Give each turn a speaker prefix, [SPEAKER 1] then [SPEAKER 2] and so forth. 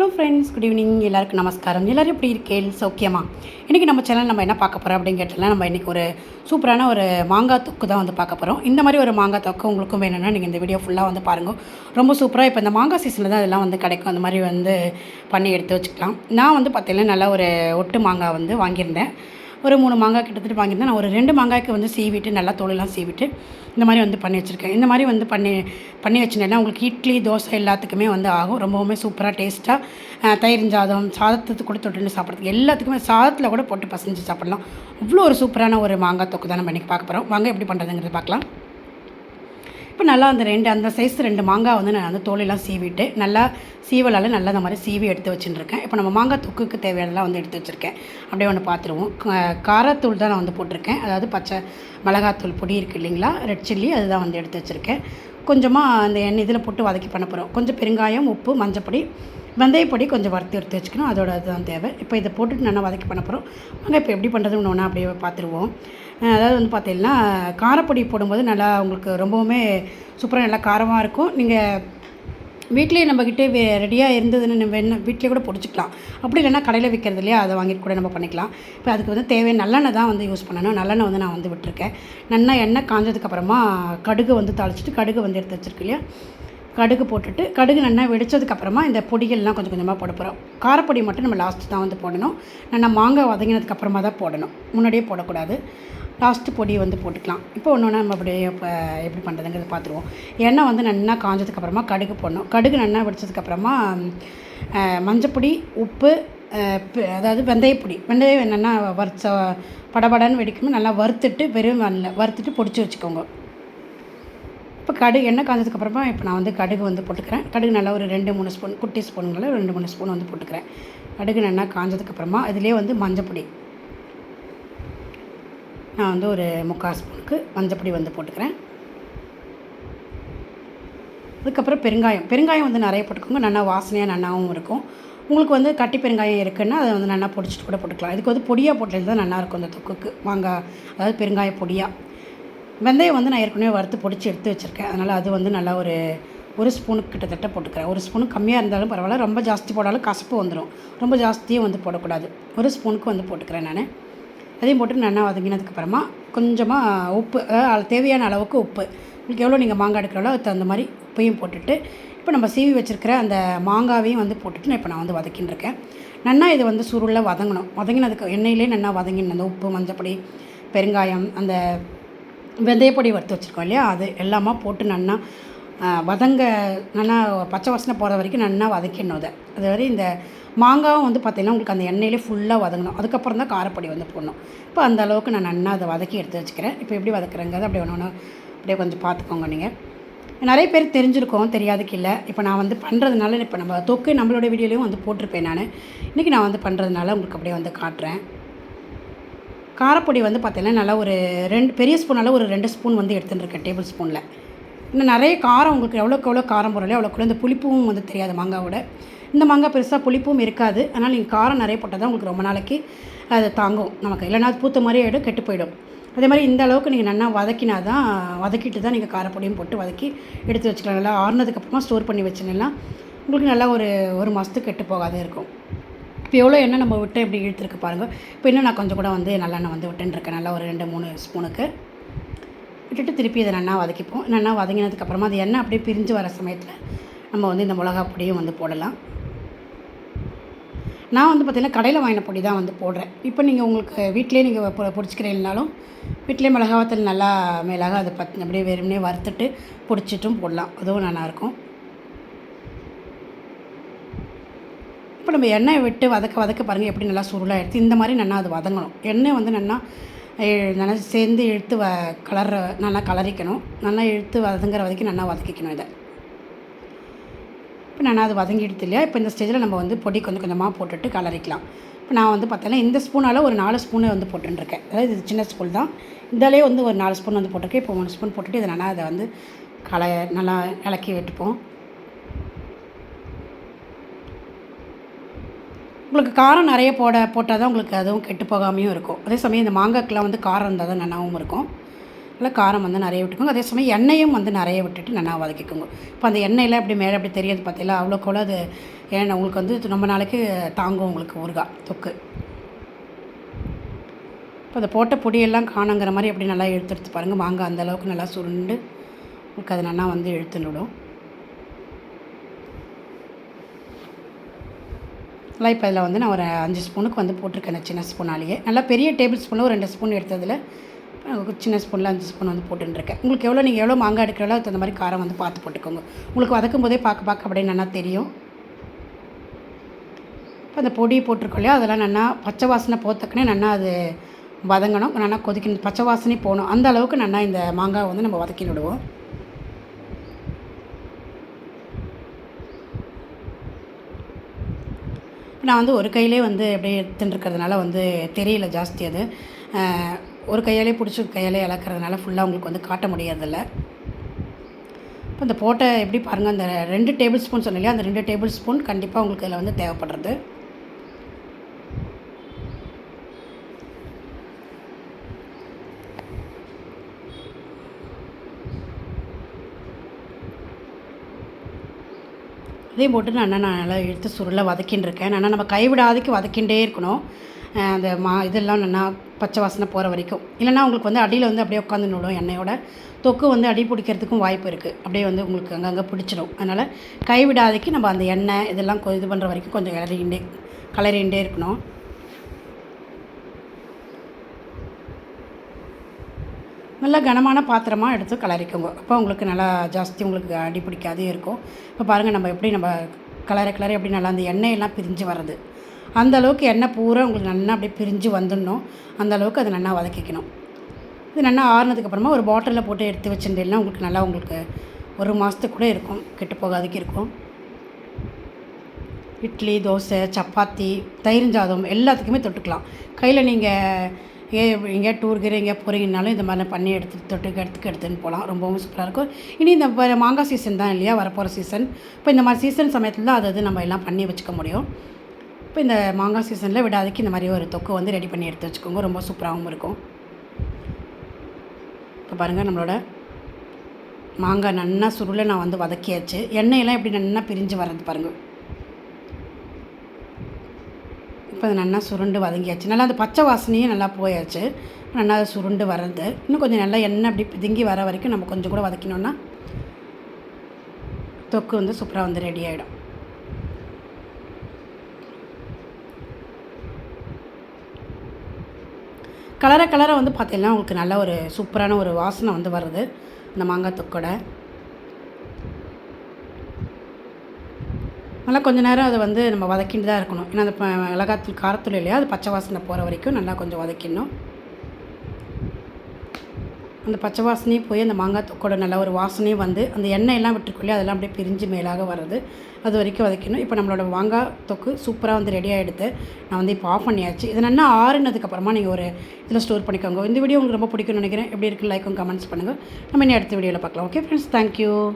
[SPEAKER 1] Hello friends good evening எல்லாருக்கும் நமஸ்காரம். எல்லோரும் எப்படி இருக்கேள் சௌக்கியமா? இன்றைக்கி நம்ம சேனல் நம்ம என்ன பார்க்க போகிறோம் அப்படின்னு கேட்டலாம் நம்ம இன்றைக்கி ஒரு சூப்பரான ஒரு மாங்காய் தொக்கு தான் வந்து பார்க்க போகிறோம் இந்த மாதிரி ஒரு மாங்காய் தொக்கு உங்களுக்கும் வேணும்னா நீங்கள் இந்த வீடியோ ஃபுல்லாக வந்து பாருங்கள் ரொம்ப சூப்பராக இப்போ இந்த மாங்காய் சீசனில் தான் இதெல்லாம் வந்து கிடைக்கும். அந்த மாதிரி வந்து பண்ணி எடுத்து வச்சுக்கலாம். நான் வந்து பார்த்திங்கன்னா நல்லா ஒரு ஒட்டு மாங்காய் வந்து வாங்கியிருந்தேன். ஒரு மூணு மாங்காய் கிட்டத்தட்ட வாங்கியிருந்தேன். நான் ஒரு ரெண்டு மாங்காய்க்கு வந்து சீவிட்டு நல்லா தோலெல்லாம் சீவிட்டு இந்த மாதிரி வந்து பண்ணி வச்சுருக்கேன். இந்த மாதிரி வந்து பண்ணி பண்ணி வச்சுட்டேன்னா உங்களுக்கு இட்லி தோசை எல்லாத்துக்குமே வந்து ஆகும். ரொம்பவுமே சூப்பராக டேஸ்ட்டாக தயிர் சாதம் சாதத்துக்கு கூட தொட்டுன்னு சாப்பிட்றதுக்கு எல்லாத்துக்குமே சாதத்தில் கூட போட்டு பசஞ்சு சாப்பிட்லாம். அவ்வளோ ஒரு சூப்பரான ஒரு மாங்காய் தொக்கு தான் பண்ணி பார்க்க போகிறோம் வாங்க எப்படி பண்ணுறதுங்கிறது பார்க்கலாம். இப்போ நல்லா அந்த ரெண்டு அந்த சைஸ் ரெண்டு மாங்காய் வந்து நான் வந்து தோலெல்லாம் சீவிட்டு நல்லா சீவலால் நல்லா அந்த மாதிரி சீவி எடுத்து வச்சுட்டுருக்கேன் இப்போ நம்ம மாங்காய் தொக்குக்கு தேவையானலாம் வந்து எடுத்து வச்சுருக்கேன். அப்படியே ஒன்று பார்த்துருவோம் காரத்தூள் தான் நான் வந்து போட்டிருக்கேன். அதாவது பச்சை மிளகாத்தூள் பொடி இருக்குது இல்லைங்களா? ரெட் சில்லி அதுதான் வந்து எடுத்து வச்சுருக்கேன். கொஞ்சமாக அந்த எண்ணெய் இதில் போட்டு வதக்கி பண்ண போகிறோம் கொஞ்சம் பெருங்காயம் உப்பு மஞ்சப்பொடி வெந்தயப்பொடி கொஞ்சம் வறுத்து எடுத்து வச்சுக்கணும். அதோட அதுதான் தேவை. இப்போ இதை போட்டுட்டு நல்லா வதக்கி பண்ண போகிறோம் அங்கே இப்போ எப்படி பண்ணுறதுன்னு ஒன்றா அப்படியே பார்த்துருவோம் அதாவது வந்து பார்த்தீங்கன்னா காரப்பொடி போடும்போது நல்லா உங்களுக்கு ரொம்பவுமே சூப்பராக நல்லா காரமாக இருக்கும். நீங்கள் வீட்லேயே நம்மக்கிட்டே வே ரெடியாக இருந்ததுன்னு நம்ம என்ன வீட்டிலே கூட பொடிச்சிக்கலாம். அப்படி இல்லைன்னா கடையில் விற்கிறது இல்லையா? அதை வாங்கிட்டு கூட நம்ம பண்ணிக்கலாம். இப்போ அதுக்கு வந்து தேவை நல்லெண்ணெய் தான் வந்து யூஸ் பண்ணணும். நல்லெண்ணெய் வந்து நான் வந்து விட்டுருக்கேன். நல்லா எண்ணெய் காஞ்சதுக்கப்புறமா கடுகு வந்து தாளிச்சிட்டு கடுகு வந்து எடுத்து வச்சுருக்கு இல்லையா? கடுகு போட்டுட்டு கடுகு நல்லா வெடிச்சதுக்கப்புறமா இந்த பொடிகள்லாம் கொஞ்சம் கொஞ்சமாக போட போகிறோம் காரப்பொடி மட்டும் நம்ம லாஸ்ட்டு தான் வந்து போடணும். நல்லா மாங்காய் வதங்கினதுக்கப்புறமா தான் போடணும். முன்னாடியே போடக்கூடாது. லாஸ்ட்டு பொடி வந்து போட்டுக்கலாம். இப்போ ஒன்று ஒன்று நம்ம அப்படியே இப்போ எப்படி பண்ணுறதுங்கிறது பார்த்துருவோம் எண்ணெய் வந்து நல்லா காஞ்சதுக்கப்புறமா கடுகு போடணும். கடுகு நல்லா வெடிச்சதுக்கப்புறமா மஞ்சப்பொடி உப்பு அதாவது வெந்தயப்பொடி. வெந்தயம் என்னென்னா வறுத்த படபடன்னு வெடிக்கணும் நல்லா வறுத்துட்டு வெறும் வறுத்துட்டு பொடிச்சு வச்சுக்கோங்க. கடுகு எண்ணெய் காஞ்சதுக்கப்புறமா இப்போ நான் வந்து கடுகு வந்து போட்டுக்கிறேன். கடுகு நல்லா ஒரு ரெண்டு மூணு ஸ்பூன் குட்டி ஸ்பூனுங்களில் ரெண்டு மூணு ஸ்பூன் வந்து போட்டுக்கிறேன். கடுகு நல்லா காஞ்சதுக்கப்புறமா இதிலே வந்து மஞ்சப்பொடி. நான் வந்து ஒரு முக்கால் ஸ்பூனுக்கு மஞ்சப்பொடி வந்து போட்டுக்கிறேன். அதுக்கப்புறம் பெருங்காயம். பெருங்காயம் வந்து நிறைய போட்டுக்கோங்க. நல்லா வாசனையாக நல்லாவும் இருக்கும். உங்களுக்கு வந்து கட்டி பெருங்காயம் இருக்குன்னா அதை வந்து நல்லா பொடிச்சிட்டு கூட போட்டுக்கலாம். இதுக்கு வந்து பொடியாக போட்டது தான் நல்லாயிருக்கும் அந்த தொக்குக்கு. மாங்காய் அதாவது பெருங்காய பொடியாக வெந்தயம் வந்து நான் ஏற்கனவே வறுத்து பொடிச்சு எடுத்து வச்சுருக்கேன். அதனால் அது வந்து நல்லா ஒரு ஒரு ஸ்பூனுக்கு கிட்டத்தட்ட போட்டுக்கிறேன். ஒரு ஸ்பூனுக்கு கம்மியாக இருந்தாலும் பரவாயில்ல. ரொம்ப ஜாஸ்தி போட்டாலும் கசப்பு வந்துடும் ரொம்ப ஜாஸ்தியும் வந்து போடக்கூடாது. ஒரு ஸ்பூனுக்கு வந்து போட்டுக்கிறேன் நான். அதையும் போட்டு நல்லா வதங்கினதுக்கப்புறமா கொஞ்சமாக உப்பு அதாவது தேவையான அளவுக்கு உப்பு. உங்களுக்கு எவ்வளோ நீங்கள் மாங்காய் எடுக்கிறோளோ அதுக்கு தகுந்த மாதிரி உப்பையும் போட்டுட்டு இப்போ நம்ம சீவி வச்சுருக்கிற அந்த மாங்காவையும் வந்து போட்டுட்டு நான் இப்போ நான் வந்து வதக்கின்னு இருக்கேன். நல்லா இது வந்து சுருளில் வதங்கணும். வதங்கினதுக்கு எண்ணெயிலே நல்லா வதங்கின அந்த உப்பு மஞ்சப்பொடி பெருங்காயம் அந்த வெந்தயப்பொடி வறுத்து வச்சுருக்கோம் இல்லையா? அது எல்லாமே போட்டு நல்லா வதங்க நல்லா பச்சை வாசனை போகிற வரைக்கும் நல்லா வதக்கிடணும் அதை. அது வரை இந்த மாங்காவும் வந்து பார்த்திங்கன்னா உங்களுக்கு அந்த எண்ணெயிலே ஃபுல்லாக வதங்கணும். அதுக்கப்புறம் தான் காரப்பொடி வந்து போடணும். இப்போ அந்த அளவுக்கு நான் நல்லா அதை வதக்கி எடுத்து வச்சுக்கிறேன். இப்போ எப்படி வதக்குறேங்கிறது அப்படியே ஒன்று ஒன்று அப்படியே கொஞ்சம் பார்த்துக்கோங்க நீங்கள் நிறைய பேர் தெரிஞ்சிருக்கோம் தெரியாதுக்கு இல்லை. இப்போ நான் வந்து பண்ணுறதுனால இப்போ நம்ம தொக்கு நம்மளோட வீடியோலையும் வந்து போட்டிருப்பேன் நான். இன்றைக்கி நான் வந்து பண்ணுறதுனால உங்களுக்கு அப்படியே வந்து காட்டுறேன். காரப்பொடி வந்து பார்த்திங்கன்னா நல்லா ஒரு ரெண்டு பெரிய ஸ்பூனால் ஒரு ரெண்டு ஸ்பூன் வந்து எடுத்துட்டுருக்கேன் டேபிள் ஸ்பூனில். இன்னும் நிறைய காரம் உங்களுக்கு எவ்வளோக்கு எவ்வளோ காரம் போடலையோ அவ்வளோக்குள்ள இந்த புளிப்பும் வந்து தெரியாது மாங்காவோட. இந்த மாங்காய் பெருசாக புளிப்பும் இருக்காது. அதனால் நீங்கள் காரம் நிறைய போட்டால் தான் உங்களுக்கு ரொம்ப நாளைக்கு அது தாங்கும். நமக்கு இல்லைனா அது பூத்த மாதிரி ஆகிடும் கெட்டு போயிடும். அதே மாதிரி இந்த அளவுக்கு நீங்கள் நல்லா வதக்கினா தான் வதக்கிட்டு தான் நீங்கள் காரப்பொடியும் போட்டு வதக்கி எடுத்து வச்சுக்கலாம். நல்லா ஆறுனதுக்கப்புறமா ஸ்டோர் பண்ணி வச்சுனா உங்களுக்கு நல்லா ஒரு ஒரு மாதத்துக்கு கெட்டு போகாத இருக்கும். இப்போ எவ்வளோ எண்ணெய் நம்ம விட்டு இப்படி இழுத்துருக்கு பாருங்கள் இப்போ இன்னும் நான் கொஞ்சம் கூட வந்து நல்லெண்ணெய் வந்து விட்டுருக்கேன் நல்லா ஒரு ரெண்டு மூணு ஸ்பூனுக்கு. விட்டுட்டு திருப்பி இதை நல்லா வதக்கிப்போம். நல்லா வதங்கினதுக்கப்புறமா அது எண்ணெய் அப்படியே பிரிஞ்சு வர சமயத்தில் நம்ம வந்து இந்த மிளகா பொடியும் வந்து போடலாம். நான் வந்து பார்த்திங்கன்னா கடையில் வாங்கின பொடி தான் வந்து போடுறேன். இப்போ நீங்கள் உங்களுக்கு வீட்டிலே நீங்கள் பொ பொடிச்சிக்கிறீங்கனாலும் வீட்டிலே மிளகாவத்தல் நல்லா மிளகா அதை பத் அப்படியே வெறுமனே வறுத்துட்டு பொடிச்சிட்டும் போடலாம். அதுவும் நல்லாயிருக்கும் இப்போ நம்ம எண்ணெயை விட்டு வதக்க வதக்க பாருங்கள் எப்படி நல்லா சுருளாக எடுத்து இந்த மாதிரி நல்லா அது வதங்கணும். எண்ணெய் வந்து நல்லா நல்லா சேர்ந்து இழுத்து வ கலர நல்லா கலரிக்கணும். நல்லா இழுத்து வதங்குற வரைக்கும் நல்லா வதக்கிக்கணும் இதை. இப்போ நான் அது வதங்கிடுது இல்லையா? இப்போ இந்த ஸ்டேஜில் நம்ம வந்து பொடி கொஞ்சம் கொஞ்சமாக போட்டுட்டு கலரிக்கலாம். இப்போ நான் வந்து பார்த்தேன்னா இந்த ஸ்பூனால் ஒரு நாலு ஸ்பூனு வந்து போட்டுருக்கேன் அதாவது இது சின்ன ஸ்பூன் தான். இதாலே வந்து ஒரு நாலு ஸ்பூன் வந்து போட்டிருக்கேன். இப்போ மூணு ஸ்பூன் போட்டுட்டு இதை நல்லா அதை வந்து கல நல்லா இலக்கி விட்டுப்போம். உங்களுக்கு காரம் நிறைய போட போட்டால் தான் உங்களுக்கு அதுவும் கெட்டு போகாமையும் இருக்கும். அதே சமயம் இந்த மாங்காய்க்கெலாம் வந்து காரம் இருந்தால் தான் நல்லாவும் இருக்கும். இல்லை காரம் வந்து நிறைய விட்டுக்கோங்க. அதே சமயம் எண்ணெயும் வந்து நிறைய விட்டுட்டு நல்லா வதக்கிக்கோங்க. இப்போ அந்த எண்ணெயில் அப்படி மேலே அப்படி தெரியாது பார்த்தீங்களா அவ்வளோக்கு அது ஏன்னா உங்களுக்கு வந்து ரொம்ப நாளைக்கு தாங்கும் உங்களுக்கு ஊறுகாய் தொக்கு. இப்போ அதை போட்ட பொடியெல்லாம் காணுங்கிற மாதிரி அப்படி நல்லா இழுத்து எடுத்து பாருங்கள் மாங்காய் அந்தளவுக்கு நல்லா சுருண்டு உங்களுக்கு அது நல்லா வந்து இழுத்துன்னுடும். நல்லா இப்போ இதில் வந்து நான் ஒரு அஞ்சு ஸ்பூனுக்கு வந்து போட்டிருக்கேன் சின்ன ஸ்பூனாலேயே. நல்லா பெரிய டேபிள் ஸ்பூனில் ஒரு ரெண்டு ஸ்பூன் எடுத்ததில் சின்ன ஸ்பூனில் அஞ்சு ஸ்பூன் வந்து போட்டுருக்கேன் உங்களுக்கு எவ்வளோ நீங்கள் எவ்வளோ மாங்காய் எடுக்கிறீங்களோ அதுக்கு தகுந்த மாதிரி காரம் வந்து பார்த்து போட்டுக்கோங்க. உங்களுக்கு வதக்கும் போதே பார்க்க பார்க்க அப்படியே நல்லா தெரியும். இப்போ அந்த பொடி போட்டிருக்கோம் இல்லையா அதெல்லாம் நல்லா பச்சை வாசனை போத்தக்கனே நல்லா அது வதங்கணும். நல்லா கொதிக்கணும். பச்சை வாசனை போகணும். அந்த அளவுக்கு நல்லா இந்த மாங்காய் வந்து நம்ம வதக்கி விடுவோம். நான் வந்து ஒரு கையிலே வந்து அப்படியே எடுத்துட்டுருக்கிறதுனால வந்து தெரியல ஜாஸ்தி அது. ஒரு கையாலே பிடிச்சி கையாலே இழக்கிறதுனால ஃபுல்லாக உங்களுக்கு வந்து காட்ட முடியறதில்ல. இப்போ இந்த போட்டை எப்படி பாருங்கள் அந்த ரெண்டு டேபிள் ஸ்பூன் சொன்னேன் அந்த ரெண்டு டேபிள் ஸ்பூன் கண்டிப்பாக உங்களுக்கு இதில் வந்து தேவைப்படுறது. அதையும் போட்டு நான் நான் நல்லா எடுத்து சுருளை வதக்கின்னு இருக்கேன். ஆனால் நம்ம கைவிடாதுக்கு வதக்கின்றே இருக்கணும். அந்த மா இதெல்லாம் நல்லா பச்சை வாசனை போகிற வரைக்கும். இல்லைன்னா உங்களுக்கு வந்து அடியில் வந்து அப்படியே உட்காந்து விடும் எண்ணெயோட. தொக்கு வந்து அடி பிடிக்கிறதுக்கும் வாய்ப்பு இருக்குது அப்படியே வந்து உங்களுக்கு அங்கங்கே பிடிச்சிடும் அதனால் கைவிடாதைக்கு நம்ம அந்த எண்ணெய் இதெல்லாம் கொ- இது பண்ணுற வரைக்கும் கொஞ்சம் கிளறிகிண்டே கலரிகிண்டே இருக்கணும். நல்லா கனமான பாத்திரமாக எடுத்து கலரிக்கோங்க. அப்போ உங்களுக்கு நல்லா ஜாஸ்தி உங்களுக்கு அடி பிடிக்காதே இருக்கும். இப்போ பாருங்கள் நம்ம எப்படி நம்ம கலரை கலரை எப்படி நல்லா அந்த எண்ணெயெல்லாம் பிரிஞ்சு வர்றது. அந்த அளவுக்கு எண்ணெய் பூரா உங்களுக்கு நல்லா அப்படியே பிரிஞ்சு வந்துடணும். அந்த அளவுக்கு அதை நல்லா வதக்கிக்கணும். இது நல்லா ஆறுனதுக்கப்புறமா ஒரு பாட்டிலில் போட்டு எடுத்து வச்சுட்டேன்னா உங்களுக்கு நல்லா உங்களுக்கு ஒரு மாதத்துக்கு கூட இருக்கும். கெட்டு போகாதுக்கு இருக்கும். இட்லி தோசை சப்பாத்தி தயிர் சாதம் எல்லாத்துக்குமே தொட்டுக்கலாம். கையில் நீங்கள் ஏ எங்கேயா டூர் கீர் எங்கேயா போகிறீங்கனாலும் இந்த மாதிரி பண்ணி எடுத்து தொட்டுக்கு எடுத்துக்கு எடுத்துன்னு போகலாம். ரொம்பவும் சூப்பராக இருக்கும். இனி இந்த மாங்காய் சீசன் தான் இல்லையா? வரப்போகிற சீசன் இப்போ இந்த மாதிரி சீசன் சமயத்தில் தான் அது அது நம்ம எல்லாம் பண்ணி வச்சுக்க முடியும். இப்போ இந்த மாங்காய் சீசனில் விடாதுக்கு இந்த மாதிரி ஒரு தொக்கு வந்து ரெடி பண்ணி எடுத்து வச்சுக்கோங்க. ரொம்ப சூப்பராகவும் இருக்கும். இப்போ பாருங்கள் நம்மளோட மாங்காய் நல்லா சுருளை நான் வந்து வதக்கியாச்சு. எண்ணெயெல்லாம் எப்படி நல்லா பிரிஞ்சு வர்றது பாருங்கள் இப்போ அது நல்லா சுருண்டு வதங்கியாச்சு. நல்லா அந்த பச்சை வாசனையும் நல்லா போயாச்சு. நல்லா அது சுருண்டு வர்றது. இன்னும் கொஞ்சம் நல்லா எண்ணெய் அப்படி பிதுங்கி வர வரைக்கும் நம்ம கொஞ்சம் கூட வதக்கினோன்னா தொக்கு வந்து சூப்பராக வந்து ரெடி ஆகிடும் கலரை கலரை வந்து பார்த்தீங்கன்னா உங்களுக்கு நல்ல ஒரு சூப்பரான ஒரு வாசனை வந்து வருது இந்த மாங்காய் தொக்கோட. நல்லா கொஞ்சம் நேரம் அதை வந்து நம்ம வதக்கிட்டு தான் இருக்கணும். ஏன்னா அந்த ப- மிளகாத்தூள் காரத்தூள் இல்லையா? அது பச்சை வாசனை போகிற வரைக்கும் நல்லா கொஞ்சம் வதக்கிடணும். அந்த பச்சை வாசனையும் போய் அந்த மாங்காய் தொக்கோட நல்ல ஒரு வாசனையும் வந்து அந்த எண்ணெயெல்லாம் விட்டுருக்குள்ளே அதெல்லாம் அப்படியே பிரிஞ்சு மேலாக வர்றது. அது வரைக்கும் வதக்கணும் இப்போ நம்மளோட மாங்காய் தொக்கு சூப்பராக வந்து ரெடி ஆகிடுது நான் வந்து இப்போ ஆஃப் பண்ணியாச்சு. இது நல்லா ஆறுனதுக்கப்புறமா நீங்கள் ஒரு இதில் ஸ்டோர் பண்ணிக்கோங்க. இந்த வீடியோ உங்களுக்கு ரொம்ப பிடிக்கும்னு நினைக்கிறேன். எப்படி இருக்குன்னு லைக்கும் கமெண்ட்ஸ் பண்ணுங்கள் நம்ம இன்னும் அடுத்த வீடியோவில் பார்க்கலாம். Okay friends thank you